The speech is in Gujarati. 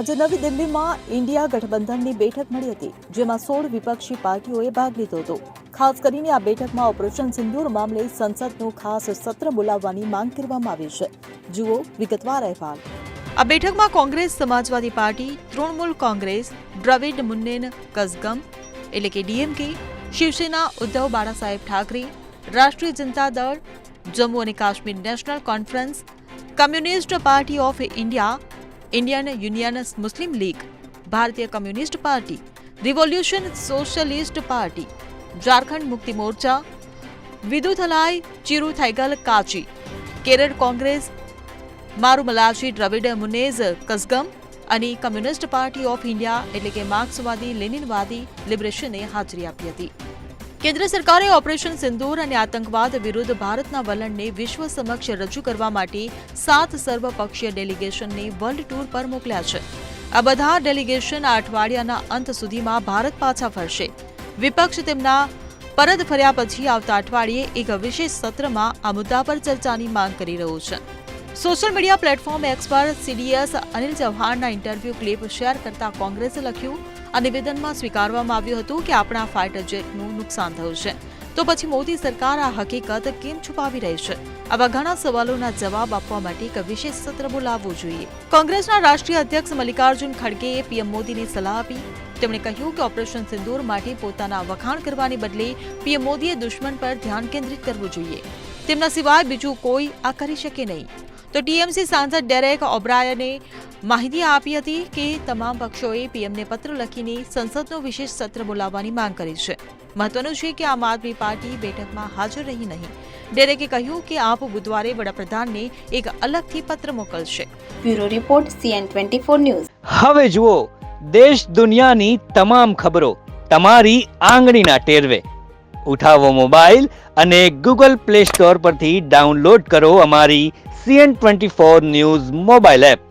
આજે નવી દિલ્હીમાં ઇન્ડિયા ગઠબંધનની બેઠક મળી હતી, જેમાં સોળ વિપક્ષી પાર્ટીઓએ ભાગ લીધો હતો. ખાસ કરીને આ બેઠકમાં ઓપરેશન સિંદૂર મામલે સંસદનું ખાસ સત્ર બોલાવવાની માંગ કરવામાં આવી છે. જુઓ વિગતવાર અહેવાલ. આ બેઠકમાં કોંગ્રેસ, સમાજવાદી પાર્ટી, તૃણમૂલ કોંગ્રેસ, દ્રવિડ મુન્નેન, કઝગમ એટલે કે ડીએમકે, શિવસેના, ઉદ્ધવ બાળાસાહેબ ઠાકરે, રાષ્ટ્રીય જનતા દળ, જમ્મુ અને Kashmir national conference, communist party of India Indian union Muslim league, Bharatiya communist party, revolution socialist party, Jharkhand Mukti Morcha, Viduthalai Chiru થૈગલ કાચી, કેરળ કોંગ્રેસ, મારુમલાજી દ્રવિડ મુનેઝ કસગમ અને કમ્યુનિસ્ટ પાર્ટી ઓફ ઇન્ડિયા એટલે કે માર્ક્સવાદી, લેનિનવાદી, લિબરેશને હાજરી આપી હતી. કેન્દ્ર સરકારે ઓપરેશન સિંદૂર અને આતંકવાદ વિરુદ્ધ ભારતના વલણને વિશ્વ સમક્ષ રજૂ કરવા માટે સાત સર્વપક્ષીય ડેલિગેશનને વર્લ્ડ ટૂર પર મોકલ્યા છે. આ બધા ડેલિગેશન આ અઠવાડિયાના અંત સુધીમાં ભારત પાછા ફરશે. વિપક્ષ તેમના પરત ફર્યા પછી આવતા અઠવાડિયે એક વિશેષ સત્રમાં આ મુદ્દા પર ચર્ચાની માંગ કરી રહ્યું છે. Social media platform X CDS Anil ચૌહાણના interview clip share કરતા કોંગ્રેસે લખ્યું આ નિવેદનમાં સ્વીકારવામાં આવ્યું હતું કે આપણા ફાઇટર જેટનું નુકસાન થયું છે. તો પછી મોદી સરકાર આ હકીકત કેમ છુપાવી રહી છે? આવા ઘણા સવાલોના જવાબ આપવા માટે એક વિશેષ સત્ર બોલાવવું જોઈએ. કોંગ્રેસના રાષ્ટ્રીય અધ્યક્ષ મલ્લિકાર્જુન ખડગેએ પીએમ મોદીની સલાહ આપી. તેમણે કહ્યું કે ઓપરેશન સિંદૂર માટે પોતાના વખાણ કરવાની બદલે પીએમ મોદીએ દુશ્મન પર ધ્યાન કેન્દ્રિત કરવું જોઈએ. તેમના સિવાય બીજું કોઈ આ કરી શકે નહીં. તો ટીએમસી સાંસદ ડેરેક ઓબ્રાયને માહિતી આપી હતી કે તમામ પક્ષોએ પીએમને પત્ર લખીને સંસદનો વિશેષ સત્ર બોલાવવાની માંગ કરી છે. મહત્વનું છે કે આમ આદમી પાર્ટી બેઠકમાં હાજર રહી નહીં. ડેરેકે કહ્યું કે આપ બુધવારે વડાપ્રધાનને એક અલગથી પત્ર મોકલશે. Bureau report CN twenty four news. હવે જુઓ દેશ દુનિયાની તમામ ખબરો તમારી આંગળીના ટેરવે. ઉઠાવો મોબાઈલ અને ગૂગલ પ્લે સ્ટોર પરથી ડાઉનલોડ કરો અમારી CN twenty four news mobile app.